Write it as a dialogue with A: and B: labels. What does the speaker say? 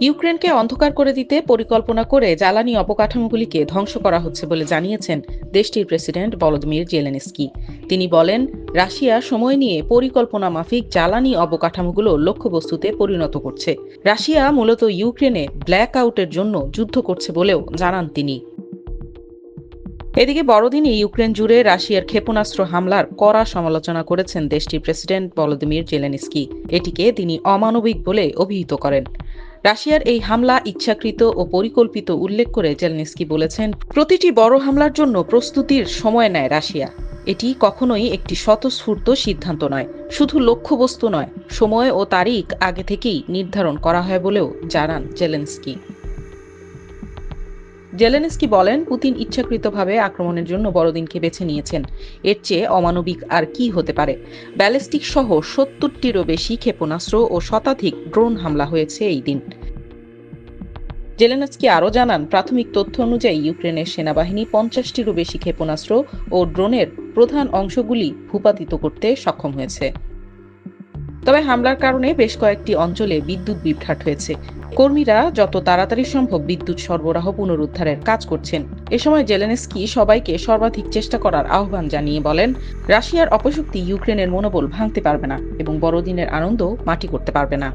A: ইউক্রেনকে অন্ধকার করে দিতে পরিকল্পনা করে জ্বালানি অবকাঠামোগুলিকে ধ্বংস করা হচ্ছে বলে জানিয়েছেন দেশটির প্রেসিডেন্ট ভলোদিমির জেলেনস্কি। তিনি বলেন, রাশিয়া সময় নিয়ে পরিকল্পনা মাফিক জ্বালানি অবকাঠামোগুলো লক্ষ্যবস্তুতে পরিণত করছে। রাশিয়া মূলত ইউক্রেনে ব্ল্যাক আউটের জন্য যুদ্ধ করছে বলেও জানান তিনি। এদিকে বড়দিনে ইউক্রেন জুড়ে রাশিয়ার ক্ষেপণাস্ত্র হামলার কড়া সমালোচনা করেছেন দেশটির প্রেসিডেন্ট ভলোদিমির জেলেনস্কি। এটিকে তিনি অমানবিক বলে অভিহিত করেন। রাশিয়ার এই হামলা ইচ্ছাকৃত ও পরিকল্পিত উল্লেখ করে জেলনিস্কি বলেছেন, প্রতিটি বড় হামলার জন্য প্রস্তুতির সময় নেয় রাশিয়া। এটি কখনোই একটি স্বতঃস্ফূর্ত সিদ্ধান্ত নয়, শুধু লক্ষ্যবস্তু নয়। সময় ও তারিখ আগে থেকেই নির্ধারণ করা হয় বলেও জানান জেলেনস্কি। জেলেনস্কি বলেন, পুতিন ইচ্ছাকৃতভাবে আক্রমণের জন্য বড়দিনকে বেছে নিয়েছেন। এর চেয়ে অমানবিক আর কি হতে পারে? ব্যালিস্টিক সহ সত্তরটিরও বেশি ক্ষেপণাস্ত্র ও শতাধিক ড্রোন হামলা হয়েছে এই দিন। জেলেনস্কি আরও জানান, প্রাথমিক তথ্য অনুযায়ী ইউক্রেনের সেনাবাহিনী পঞ্চাশটিরও বেশি ক্ষেপণাস্ত্র ও ড্রোনের প্রধান অংশগুলি ভূপাতিত করতে সক্ষম হয়েছে। তবে হামলার কারণে বেশ কয়েকটি অঞ্চলে বিদ্যুৎ বিভ্রাট হয়েছে। কর্মীরা যত তাড়াতাড়ি সম্ভব বিদ্যুৎ সরবরাহ পুনরুদ্ধারের কাজ করছেন। এ সময় জেলেনস্কি সবাইকে সর্বাধিক চেষ্টা করার আহ্বান জানিয়ে বলেন, রাশিয়ার অপশক্তি ইউক্রেনের মনোবল ভাঙতে পারবে না এবং বড়দিনের আনন্দ মাটি করতে পারবে না।